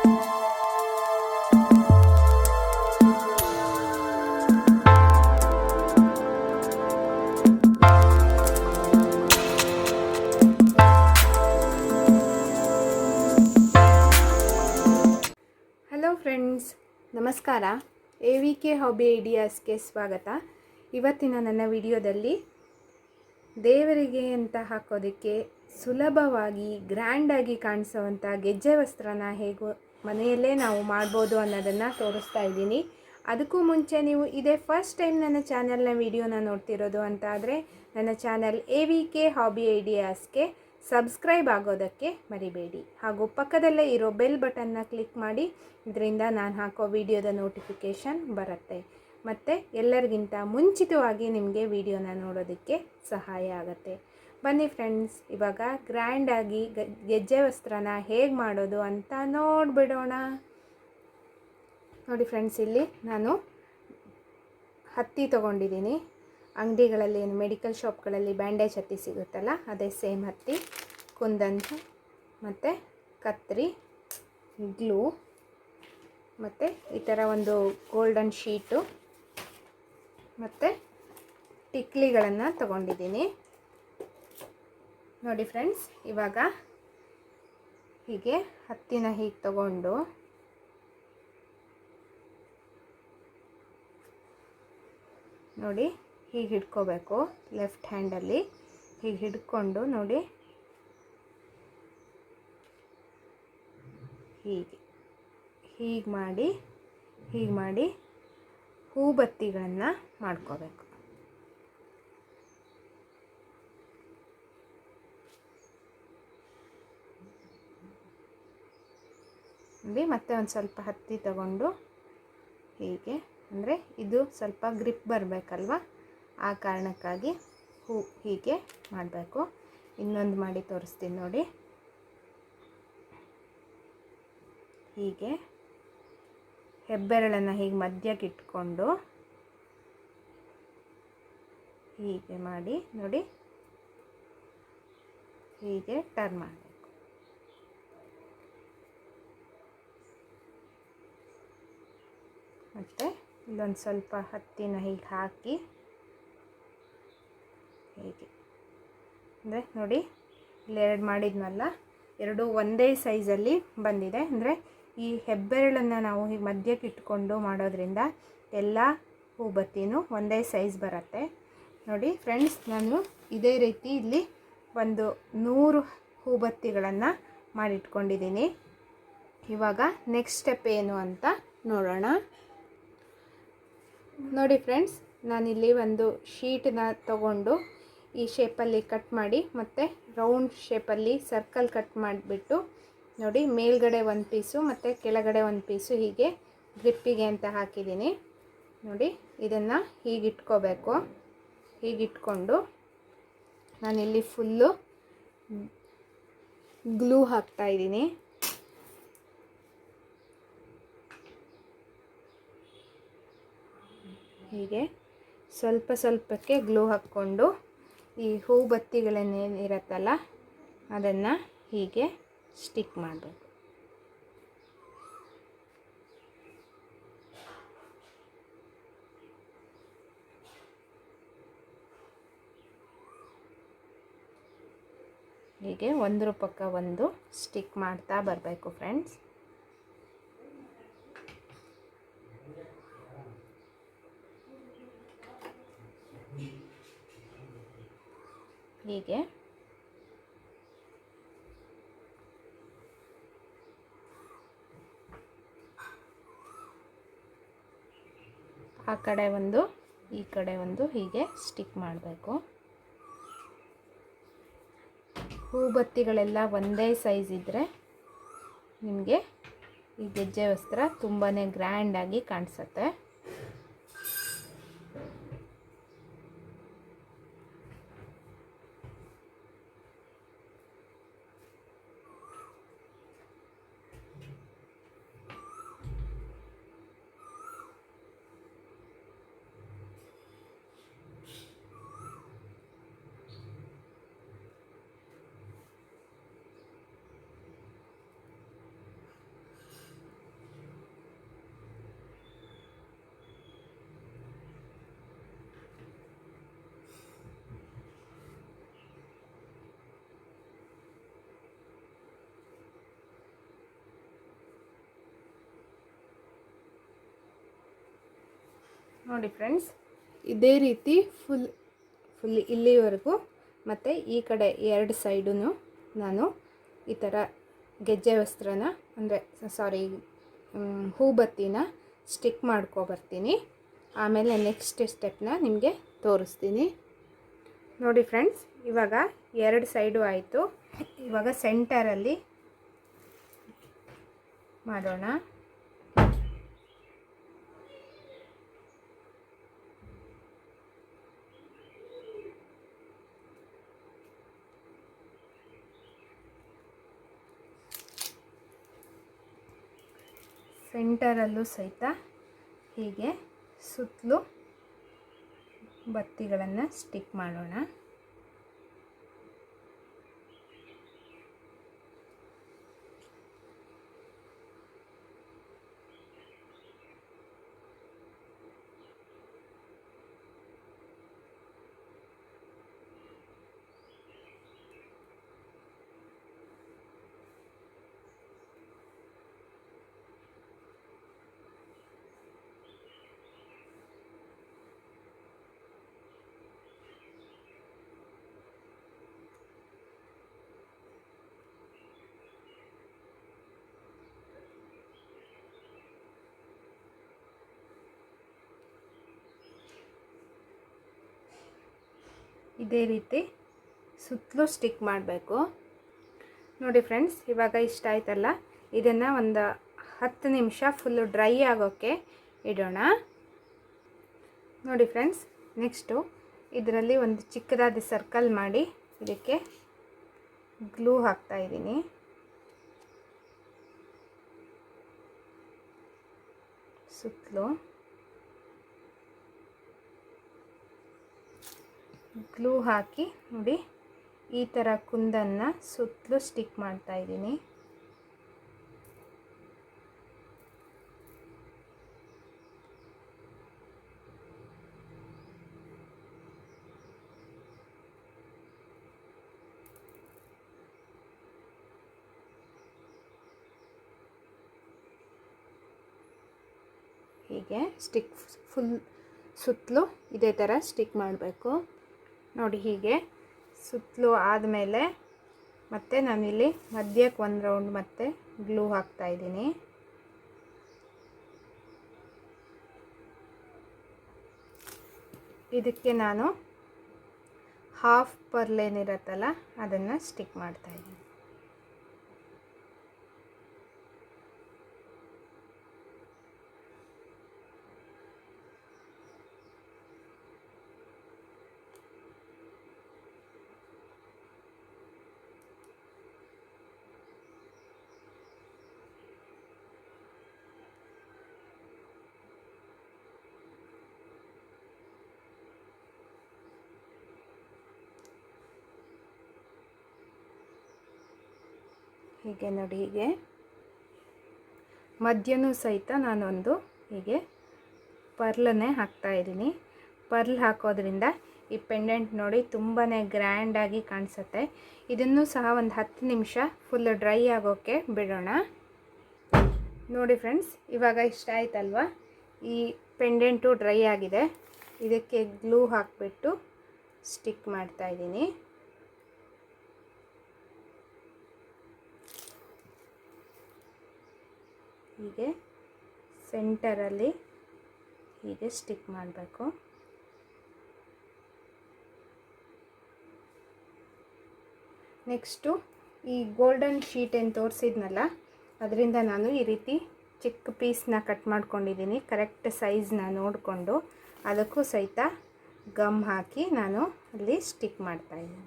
Hello friends, ನಮಸ್ಕಾರ. A V K hobby ಐಡಿಯಾಸ್ಗೆ ಸ್ವಾಗತ. ಇವತ್ತಿನ ನನ್ನ ವಿಡಿಯೋದಲ್ಲಿ ದೇವರಿಗೆ ಅಂತ ಹಾಕೋದಕ್ಕೆ ಸುಲಭವಾಗಿ ಗ್ರ್ಯಾಂಡಾಗಿ ಕಾಣಿಸೋವಂಥ ಗೆಜ್ಜೆ ವಸ್ತ್ರನ ಹೇಗೂ ಮನೆಯಲ್ಲೇ ನಾವು ಮಾಡ್ಬೋದು ಅನ್ನೋದನ್ನು ತೋರಿಸ್ತಾ ಇದ್ದೀನಿ. ಅದಕ್ಕೂ ಮುಂಚೆ ನೀವು ಇದೇ ಫಸ್ಟ್ ಟೈಮ್ ನನ್ನ ಚಾನಲ್ನ ವಿಡಿಯೋನ ನೋಡ್ತಿರೋದು ಅಂತ ಆದರೆ ನನ್ನ channel A V K hobby ಐಡಿಯಾಸ್ಗೆ subscribe ಆಗೋದಕ್ಕೆ ಮರಿಬೇಡಿ. ಹಾಗೂ ಪಕ್ಕದಲ್ಲೇ ಇರೋ ಬೆಲ್ ಬಟನ್ನ ಕ್ಲಿಕ್ ಮಾಡಿ, ಇದರಿಂದ ನಾನು ಹಾಕೋ ವಿಡಿಯೋದ ನೋಟಿಫಿಕೇಷನ್ ಬರುತ್ತೆ. ಮತ್ತು ಎಲ್ಲರಿಗಿಂತ ಮುಂಚಿತವಾಗಿ ನಿಮಗೆ ವಿಡಿಯೋನ ನೋಡೋದಕ್ಕೆ ಸಹಾಯ ಆಗುತ್ತೆ. ಬನ್ನಿ ಫ್ರೆಂಡ್ಸ್, ಇವಾಗ ಗ್ರ್ಯಾಂಡಾಗಿ ಗೆಜ್ಜೆ ವಸ್ತ್ರನ ಹೇಗೆ ಮಾಡೋದು ಅಂತ ನೋಡಿಬಿಡೋಣ. ನೋಡಿ ಫ್ರೆಂಡ್ಸ್, ಇಲ್ಲಿ ನಾನು ಹತ್ತಿ ತೊಗೊಂಡಿದ್ದೀನಿ. ಅಂಗಡಿಗಳಲ್ಲಿ ಏನು, ಮೆಡಿಕಲ್ ಶಾಪ್ಗಳಲ್ಲಿ ಬ್ಯಾಂಡೇಜ್ ಹತ್ತಿ ಸಿಗುತ್ತಲ್ಲ, ಅದೇ ಸೇಮ್ ಹತ್ತಿ. ಕುಂದಂತು ಮತ್ತು ಕತ್ರಿ, ಗ್ಲೂ ಮತ್ತು ಈ ಥರ ಒಂದು ಗೋಲ್ಡನ್ ಶೀಟು ಮತ್ತು ಟಿಕ್ಲಿಗಳನ್ನು ತಗೊಂಡಿದ್ದೀನಿ. ನೋಡಿ ಫ್ರೆಂಡ್ಸ್, ಇವಾಗ ಹೀಗೆ ಹತ್ತಿನ ಹೀಗೆ ತಗೊಂಡು ನೋಡಿ ಹೀಗೆ ಹಿಡ್ಕೋಬೇಕು, ಲೆಫ್ಟ್ ಹ್ಯಾಂಡಲ್ಲಿ ಹೀಗೆ ಹಿಡ್ಕೊಂಡು ನೋಡಿ. ಹೀಗೆ ಹೀಗೆ ಮಾಡಿ ಹೀಗೆ ಮಾಡಿ ಹೂಬತ್ತಿಗಳನ್ನು ಮಾಡ್ಕೋಬೇಕು. ನೋಡಿ ಮತ್ತೆ ಒಂದು ಸ್ವಲ್ಪ ಹತ್ತಿ ತಗೊಂಡು ಹೀಗೆ, ಅಂದರೆ ಇದು ಸ್ವಲ್ಪ ಗ್ರಿಪ್ ಬರಬೇಕಲ್ವ? ಆ ಕಾರಣಕ್ಕಾಗಿ ಹೂ ಹೀಗೆ ಮಾಡಬೇಕು. ಇನ್ನೊಂದು ಮಾಡಿ ತೋರಿಸ್ತೀನಿ ನೋಡಿ. ಹೀಗೆ. ಹೆಬ್ಬೆರಳನ್ನು ಹೀಗೆ ಮಧ್ಯಕ್ಕೆ ಇಟ್ಕೊಂಡು ಹೀಗೆ ಮಾಡಿ ನೋಡಿ. ಹೀಗೆ ಟರ್ನ್ ಮಾಡಬೇಕು ಮತ್ತು ಇಲ್ಲೊಂದು ಸ್ವಲ್ಪ ಹತ್ತಿನ ಹೀಗೆ ಹಾಕಿ ಹೀಗೆ. ಅಂದರೆ ನೋಡಿ, ಇಲ್ಲಿ ಎರಡು ಮಾಡಿದ್ನಲ್ಲ, ಎರಡು ಒಂದೇ ಸೈಜಲ್ಲಿ ಬಂದಿದೆ. ಅಂದರೆ ಈ ಹೆಬ್ಬೆರಳನ್ನು ನಾವು ಹೀಗೆ ಮಧ್ಯಕ್ಕೆ ಇಟ್ಕೊಂಡು ಮಾಡೋದ್ರಿಂದ ಎಲ್ಲ ಹೂಬತ್ತಿನೂ ಒಂದೇ ಸೈಜ್ ಬರುತ್ತೆ. ನೋಡಿ ಫ್ರೆಂಡ್ಸ್, ನಾನು ಇದೇ ರೀತಿ ಇಲ್ಲಿ ಒಂದು ನೂರು ಹೂಬತ್ತಿಗಳನ್ನು ಮಾಡಿಟ್ಕೊಂಡಿದ್ದೀನಿ. ಇವಾಗ ನೆಕ್ಸ್ಟ್ ಸ್ಟೆಪ್ ಏನು ಅಂತ ನೋಡೋಣ. ನೋಡಿ ಫ್ರೆಂಡ್ಸ್, ನಾನಿಲ್ಲಿ ಒಂದು ಶೀಟನ್ನ ತಗೊಂಡು ಈ ಶೇಪಲ್ಲಿ ಕಟ್ ಮಾಡಿ ಮತ್ತು ರೌಂಡ್ ಶೇಪಲ್ಲಿ ಸರ್ಕಲ್ ಕಟ್ ಮಾಡಿಬಿಟ್ಟು ನೋಡಿ ಮೇಲ್ಗಡೆ ಒಂದು ಪೀಸು ಮತ್ತು ಕೆಳಗಡೆ ಒಂದು ಪೀಸು ಹೀಗೆ ಗ್ರಿಪ್ಪಿಗೆ ಅಂತ ಹಾಕಿದ್ದೀನಿ. ನೋಡಿ, ಇದನ್ನು ಹೀಗಿಟ್ಕೋಬೇಕು. ಹೀಗಿಟ್ಕೊಂಡು ನಾನಿಲ್ಲಿ ಫುಲ್ಲು ಗ್ಲೂ ಹಾಕ್ತಾಯಿದ್ದೀನಿ ಹೀಗೆ ಸ್ವಲ್ಪ ಸ್ವಲ್ಪಕ್ಕೆ ಗ್ಲೂ ಹಾಕ್ಕೊಂಡು ಈ ಹೂ ಬತ್ತಿಗಳನ್ನೇನಿರತ್ತಲ್ಲ ಅದನ್ನು ಹೀಗೆ ಸ್ಟಿಕ್ ಮಾಡಬೇಕು. ಹೀಗೆ ಒಂದರ ಪಕ್ಕ ಒಂದು ಸ್ಟಿಕ್ ಮಾಡ್ತಾ ಬರಬೇಕು ಫ್ರೆಂಡ್ಸ್ ಹೀಗೆ. ಆ ಕಡೆ ಒಂದು, ಈ ಕಡೆ ಒಂದು ಹೀಗೆ ಸ್ಟಿಕ್ ಮಾಡಬೇಕು. ಹೂಬತ್ತಿಗಳೆಲ್ಲ ಒಂದೇ ಸೈಜ್ ಇದ್ದರೆ ನಿಮಗೆ ಈ ಗೆಜ್ಜೆ ವಸ್ತ್ರ ತುಂಬಾ ಗ್ರ್ಯಾಂಡಾಗಿ ಕಾಣಿಸುತ್ತೆ. ನೋಡಿ ಫ್ರೆಂಡ್ಸ್, ಇದೇ ರೀತಿ ಫುಲ್ ಫುಲ್ ಇಲ್ಲಿವರೆಗೂ ಮತ್ತು ಈ ಕಡೆ ಎರಡು ಸೈಡೂ ನಾನು ಈ ಥರ ಗೆಜ್ಜೆ ವಸ್ತ್ರನ, ಅಂದರೆ ಸಾರಿ ಹೂಬತ್ತಿನ ಸ್ಟಿಕ್ ಮಾಡ್ಕೊಬರ್ತೀನಿ ಆಮೇಲೆ ನೆಕ್ಸ್ಟ್ ಸ್ಟೆಪ್ನ ನಿಮಗೆ ತೋರಿಸ್ತೀನಿ. ನೋಡಿ ಫ್ರೆಂಡ್ಸ್, ಇವಾಗ ಎರಡು ಸೈಡು ಆಯಿತು. ಇವಾಗ ಸೆಂಟರಲ್ಲಿ ಮಾಡೋಣ. ಸೆಂಟರಲ್ಲೂ ಸಹಿತ ಹೀಗೆ ಸುತ್ತಲೂ ಬತ್ತಿಗಳನ್ನು ಸ್ಟಿಕ್ ಮಾಡೋಣ. ಇದೇ ರೀತಿ ಸುತ್ತಲೂ ಸ್ಟಿಕ್ ಮಾಡಬೇಕು. ನೋಡಿ ಫ್ರೆಂಡ್ಸ್, ಇವಾಗ ಇಷ್ಟ ಆಯ್ತಲ್ಲ? ಇದನ್ನು ಒಂದು ಹತ್ತು ನಿಮಿಷ ಫುಲ್ಲು ಡ್ರೈ ಆಗೋಕ್ಕೆ ಇಡೋಣ. ನೋಡಿ ಫ್ರೆಂಡ್ಸ್ ನೆಕ್ಸ್ಟು ಇದರಲ್ಲಿ ಒಂದು ಚಿಕ್ಕದಾದ ಸರ್ಕಲ್ ಮಾಡಿ ಇದಕ್ಕೆ ಗ್ಲೂ ಹಾಕ್ತಾ ಇದ್ದೀನಿ. ಸುತ್ತಲೂ. ಗ್ಲೂ ಹಾಕಿ ನೋಡಿ, ಈ ಥರ ಕುಂದನ್ನು ಸುತ್ತಲೂ ಸ್ಟಿಕ್ ಮಾಡ್ತಾ ಇದ್ದೀನಿ. ಹೀಗೆ ಸ್ಟಿಕ್ ಫುಲ್ ಸುತ್ತಲೂ ಇದೇ ಥರ ಸ್ಟಿಕ್ ಮಾಡಬೇಕು. ನೋಡಿ ಹೀಗೆ ಸುತ್ತಲೂ ಆದಮೇಲೆ ಮತ್ತೆ ನಾನಿಲ್ಲಿ ಮಧ್ಯಕ್ಕೆ ಒಂದು ರೌಂಡ್ ಮತ್ತೆ ಗ್ಲೂ ಹಾಕ್ತಾ ಇದ್ದೀನಿ. ಇದಕ್ಕೆ ನಾನು ಹಾಫ್ ಪರ್ಲೇನಿರುತ್ತಲ್ಲ ಅದನ್ನು ಸ್ಟಿಕ್ ಮಾಡ್ತಾ ಹೀಗೆ ನೋಡಿ, ಹೀಗೆ. ಮಧ್ಯನೂ ಸಹಿತ ನಾನೊಂದು ಹೀಗೆ ಪರ್ಲನ್ನೇ ಹಾಕ್ತಾ ಇದ್ದೀನಿ. ಪರ್ಲ್ ಹಾಕೋದ್ರಿಂದ ಈ ಪೆಂಡೆಂಟ್ ನೋಡಿ ತುಂಬಾ ಗ್ರ್ಯಾಂಡಾಗಿ ಕಾಣಿಸುತ್ತೆ. ಇದನ್ನು ಸಹ ಒಂದು ಹತ್ತು ನಿಮಿಷ ಫುಲ್ ಡ್ರೈ ಆಗೋಕ್ಕೆ ಬಿಡೋಣ. ನೋಡಿ ಫ್ರೆಂಡ್ಸ್ ಇವಾಗ ಇಷ್ಟ ಆಯ್ತಲ್ವಾ? ಈ ಪೆಂಡೆಂಟು ಡ್ರೈ ಆಗಿದೆ. ಇದಕ್ಕೆ ಗ್ಲೂ ಹಾಕಿಬಿಟ್ಟು ಸ್ಟಿಕ್ ಮಾಡ್ತಾ ಹೀಗೆ ಸೆಂಟರಲ್ಲಿ ಹೀಗೆ ಸ್ಟಿಕ್ ಮಾಡಬೇಕು. ನೆಕ್ಸ್ಟು ಈ ಗೋಲ್ಡನ್ ಶೀಟ್ ಏನು ತೋರಿಸಿದ್ನಲ್ಲ, ಅದರಿಂದ ನಾನು ಈ ರೀತಿ ಚಿಕ್ಕ ಪೀಸ್ನ ಕಟ್ ಮಾಡ್ಕೊಂಡಿದ್ದೀನಿ, ಕರೆಕ್ಟ್ ಸೈಜ್ನ ನೋಡಿಕೊಂಡು ಅದಕ್ಕೂ ಸಹಿತ ಗಮ್ ಹಾಕಿ ನಾನು ಅಲ್ಲಿ ಸ್ಟಿಕ್ ಮಾಡ್ತಾಯಿದ್ದೀನಿ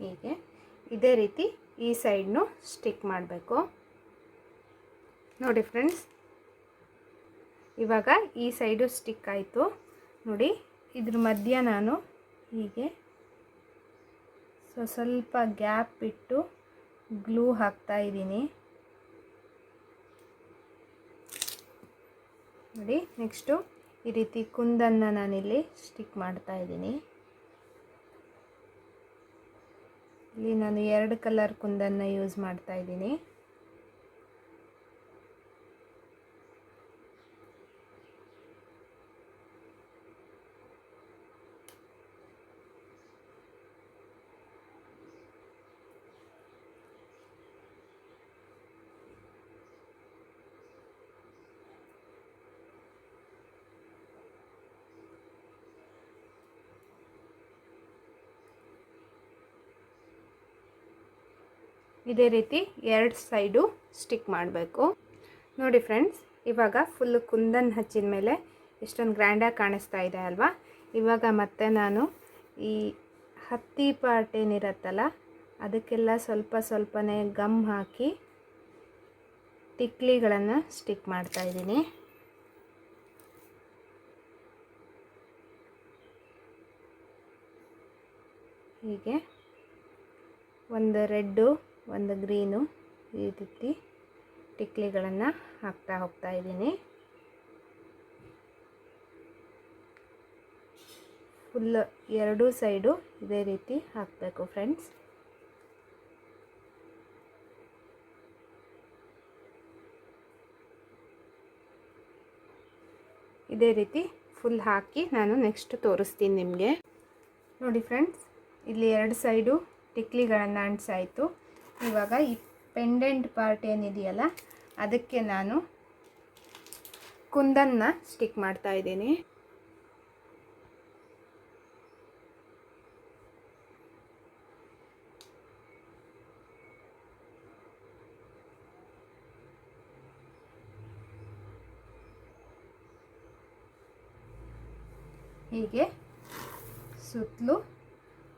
ಹೀಗೆ ಇದೇ ರೀತಿ ಈ ಸೈಡ್ನು ಸ್ಟಿಕ್ ಮಾಡಬೇಕು. ನೋಡಿ ಫ್ರೆಂಡ್ಸ್, ಇವಾಗ ಈ ಸೈಡು ಸ್ಟಿಕ್ ಆಯಿತು. ನೋಡಿ, ಇದ್ರ ಮಧ್ಯ ನಾನು ಹೀಗೆ ಸೊ ಸ್ವಲ್ಪ ಗ್ಯಾಪ್ ಬಿಟ್ಟು ಗ್ಲೂ ಹಾಕ್ತಾ ಇದ್ದೀನಿ. ನೋಡಿ, ನೆಕ್ಸ್ಟು ಈ ರೀತಿ ಕುಂದನ್ನು ನಾನಿಲ್ಲಿ ಸ್ಟಿಕ್ ಮಾಡ್ತಾ ಇದ್ದೀನಿ. ಇಲ್ಲಿ ನಾನು ಎರಡು ಕಲರ್ ಕುಂದನ್ನು ಯೂಸ್ ಮಾಡ್ತಾ ಇದ್ದೀನಿ. ಇದೇ ರೀತಿ ಎರಡು ಸೈಡು ಸ್ಟಿಕ್ ಮಾಡಬೇಕು. ನೋಡಿ ಫ್ರೆಂಡ್ಸ್, ಇವಾಗ ಫುಲ್ಲು ಕುಂದನ್ ಹಚ್ಚಿದ ಮೇಲೆ ಎಷ್ಟೊಂದು ಗ್ರ್ಯಾಂಡಾಗಿ ಕಾಣಿಸ್ತಾ ಇದೆ ಅಲ್ವಾ? ಇವಾಗ ಮತ್ತೆ ನಾನು ಈ ಹತ್ತಿ ಪಾರ್ಟ್ ಏನಿರತ್ತಲ್ಲ, ಅದಕ್ಕೆಲ್ಲ ಸ್ವಲ್ಪ ಸ್ವಲ್ಪನೇ ಗಮ್ ಹಾಕಿ ಟಿಕ್ಲಿಗಳನ್ನು ಸ್ಟಿಕ್ ಮಾಡ್ತಾ ಇದ್ದೀನಿ. ಹೀಗೆ ಒಂದು ರೆಡ್ಡು ಒಂದು ಗ್ರೀನು ಈ ರೀತಿ ಟಿಕ್ಲಿಗಳನ್ನು ಹಾಕ್ತಾ ಹೋಗ್ತಾ ಇದ್ದೀನಿ. ಫುಲ್ಲು ಎರಡೂ ಸೈಡು ಇದೇ ರೀತಿ ಹಾಕಬೇಕು ಫ್ರೆಂಡ್ಸ್ ಇದೇ ರೀತಿ ಫುಲ್ ಹಾಕಿ ನಾನು ನೆಕ್ಸ್ಟ್ ತೋರಿಸ್ತೀನಿ ನಿಮಗೆ. ನೋಡಿ ಫ್ರೆಂಡ್ಸ್ ಇಲ್ಲಿ ಎರಡು ಸೈಡು ಟಿಕ್ಲಿಗಳನ್ನು ಅಂಟಿಸಾಯಿತು ಇವಾಗ ಈ ಪೆಂಡೆಂಟ್ ಪಾರ್ಟ್ ಏನಿದೆಯಲ್ಲ, ಅದಕ್ಕೆ ನಾನು ಕುಂದನ್ನ ಸ್ಟಿಕ್ ಮಾಡ್ತಾ ಇದ್ದೀನಿ. ಹೀಗೆ ಸುತ್ತಲೂ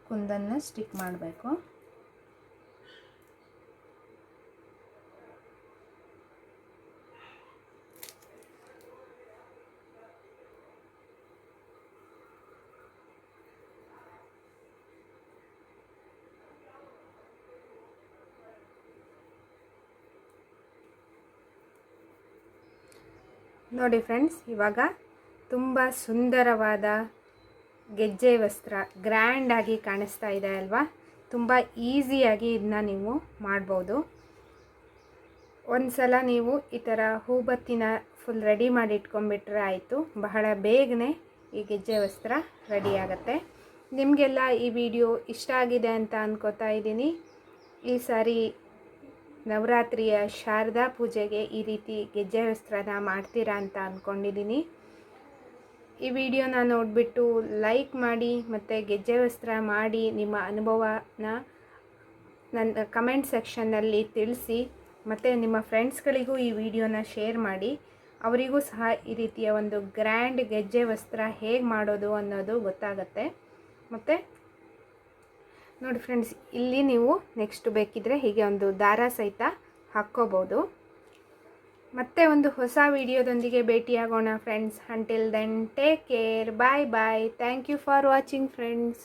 ಕುಂದನ್ನ ಸ್ಟಿಕ್ ಮಾಡಬೇಕು. ನೋಡಿ ಫ್ರೆಂಡ್ಸ್, ಇವಾಗ ತುಂಬ ಸುಂದರವಾದ ಗೆಜ್ಜೆ ವಸ್ತ್ರ ಗ್ರ್ಯಾಂಡಾಗಿ ಕಾಣಿಸ್ತಾ ಇದೆ ಅಲ್ವಾ? ತುಂಬ ಈಸಿಯಾಗಿ ಇದನ್ನ ನೀವು ಮಾಡ್ಬೋದು. ಒಂದು ಸಲ ನೀವು ಈ ಥರ ಹೂಬತ್ತಿನ ಫುಲ್ ರೆಡಿ ಮಾಡಿ ಇಟ್ಕೊಂಡ್ಬಿಟ್ರೆ ಆಯಿತು. ಬಹಳ ಬೇಗನೆ ಈ ಗೆಜ್ಜೆ ವಸ್ತ್ರ ರೆಡಿ ಆಗುತ್ತೆ. ನಿಮಗೆಲ್ಲ ಈ ವಿಡಿಯೋ ಇಷ್ಟ ಆಗಿದೆ ಅಂತ ಅಂದ್ಕೋತಾ ಇದ್ದೀನಿ. ಈ ಸಾರಿ ನವರಾತ್ರಿಯ ಶಾರದಾ ಪೂಜೆಗೆ ಈ ರೀತಿ ಗೆಜ್ಜೆ ವಸ್ತ್ರನ ಮಾಡ್ತೀರಾ ಅಂತ ಅಂದ್ಕೊಂಡಿದ್ದೀನಿ ಈ ವಿಡಿಯೋನ ನೋಡಿಬಿಟ್ಟು ಲೈಕ್ ಮಾಡಿ ಮತ್ತು ಗೆಜ್ಜೆ ವಸ್ತ್ರ ಮಾಡಿ ನಿಮ್ಮ ಅನುಭವನ ನನ್ನ ಕಮೆಂಟ್ ಸೆಕ್ಷನ್ನಲ್ಲಿ ತಿಳಿಸಿ ಮತ್ತು ನಿಮ್ಮ ಫ್ರೆಂಡ್ಸ್ಗಳಿಗೂ ಈ ವಿಡಿಯೋನ ಶೇರ್ ಮಾಡಿ. ಅವರಿಗೂ ಸಹ ಈ ರೀತಿಯ ಒಂದು ಗ್ರ್ಯಾಂಡ್ ಗೆಜ್ಜೆ ವಸ್ತ್ರ ಹೇಗೆ ಮಾಡೋದು ಅನ್ನೋದು ಗೊತ್ತಾಗತ್ತೆ. ಮತ್ತು ನೋಡಿ ಫ್ರೆಂಡ್ಸ್, ಇಲ್ಲಿ ನೀವು ನೆಕ್ಸ್ಟ್ ಬೇಕಿದ್ರೆ ಹೀಗೆ ಒಂದು ದಾರ ಸಹಿತ ಹಾಕ್ಕೋಬೋದು. ಮತ್ತೆ ಒಂದು ಹೊಸ ವಿಡಿಯೋದೊಂದಿಗೆ ಭೇಟಿಯಾಗೋಣ friends. Until then take care bye bye thank you for watching friends